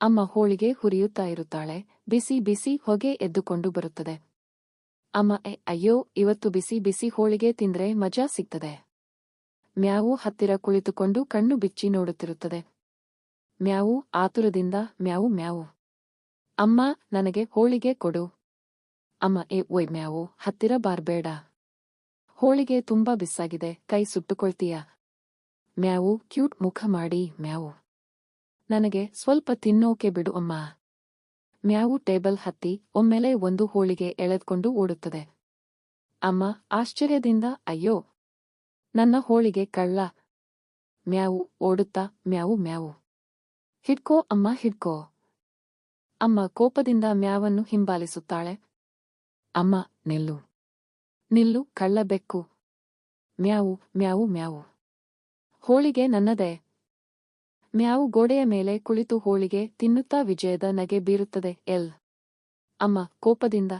ಅಮ್ಮ ಹೋಳಿಗೆ ಹುರಿಯುತ್ತಾ ಇರುತ್ತಾಳೆ. ಬಿಸಿ ಬಿಸಿ ಹೊಗೆ ಎದ್ದುಕೊಂಡು ಬರುತ್ತದೆ. ಅಮ್ಮ ಎ ಅಯ್ಯೋ, ಇವತ್ತು ಬಿಸಿ ಬಿಸಿ ಹೋಳಿಗೆ ತಿಂದ್ರೆ ಮಜಾ ಸಿಗ್ತದೆ. ಮ್ಯಾವು ಹತ್ತಿರ ಕುಳಿತುಕೊಂಡು ಕಣ್ಣು ಬಿಚ್ಚಿ ನೋಡುತ್ತಿರುತ್ತದೆ. ಮ್ಯಾವು ಆತುರದಿಂದ ಮ್ಯಾವು ಮ್ಯಾವು. ಅಮ್ಮ, ನನಗೆ ಹೋಳಿಗೆ ಕೊಡು. ಅಮ್ಮ ಎ ಒಯ್ ಮ್ಯಾವು, ಹತ್ತಿರ ಬಾರ್ಬೇಡ. ಹೋಳಿಗೆ ತುಂಬಾ ಬಿಸ್ಸಾಗಿದೆ, ಕೈ ಸುಟ್ಟುಕೊಳ್ತೀಯ? ಮ್ಯಾವು ಕ್ಯೂಟ್ ಮುಖ ಮಾಡಿ, ಮ್ಯಾವು. ನನಗೆ ಸ್ವಲ್ಪ ತಿನ್ನೋಕೆ ಬಿಡು ಅಮ್ಮ. ಮ್ಯಾವು ಟೇಬಲ್ ಹತ್ತಿ ಒಮ್ಮೆಲೆ ಒಂದು ಹೋಳಿಗೆ ಎಳೆದುಕೊಂಡು ಓಡುತ್ತದೆ. ಅಮ್ಮ ಆಶ್ಚರ್ಯದಿಂದ, ಅಯ್ಯೋ, ನನ್ನ ಹೋಳಿಗೆ ಕಳ್ಳ. ಮ್ಯಾವು ಓಡುತ್ತಾ, ಮ್ಯಾವು ಮ್ಯಾವು. ಹಿಡ್ಕೋ ಅಮ್ಮ ಹಿಡ್ಕೋ. ಅಮ್ಮ ಕೋಪದಿಂದ ಮ್ಯಾವನ್ನು ಹಿಂಬಾಲಿಸುತ್ತಾಳೆ. ಅಮ್ಮ, ನಿಲ್ಲು. ನಿಲ್ಲು ಕಳ್ಳ ಬೆಕ್ಕು ಮ್ಯಾವು ಮ್ಯಾವು ಮ್ಯಾವು. ಹೋಳಿಗೆ ನನ್ನದೇ. ಮ್ಯಾವು ಗೋಡೆಯ ಮೇಲೆ ಕುಳಿತು ಹೋಳಿಗೆ ತಿನ್ನುತ್ತಾ ವಿಜಯದ ನಗೆ ಬೀರುತ್ತದೆ ಎಲ್. ಅಮ್ಮ ಕೋಪದಿಂದ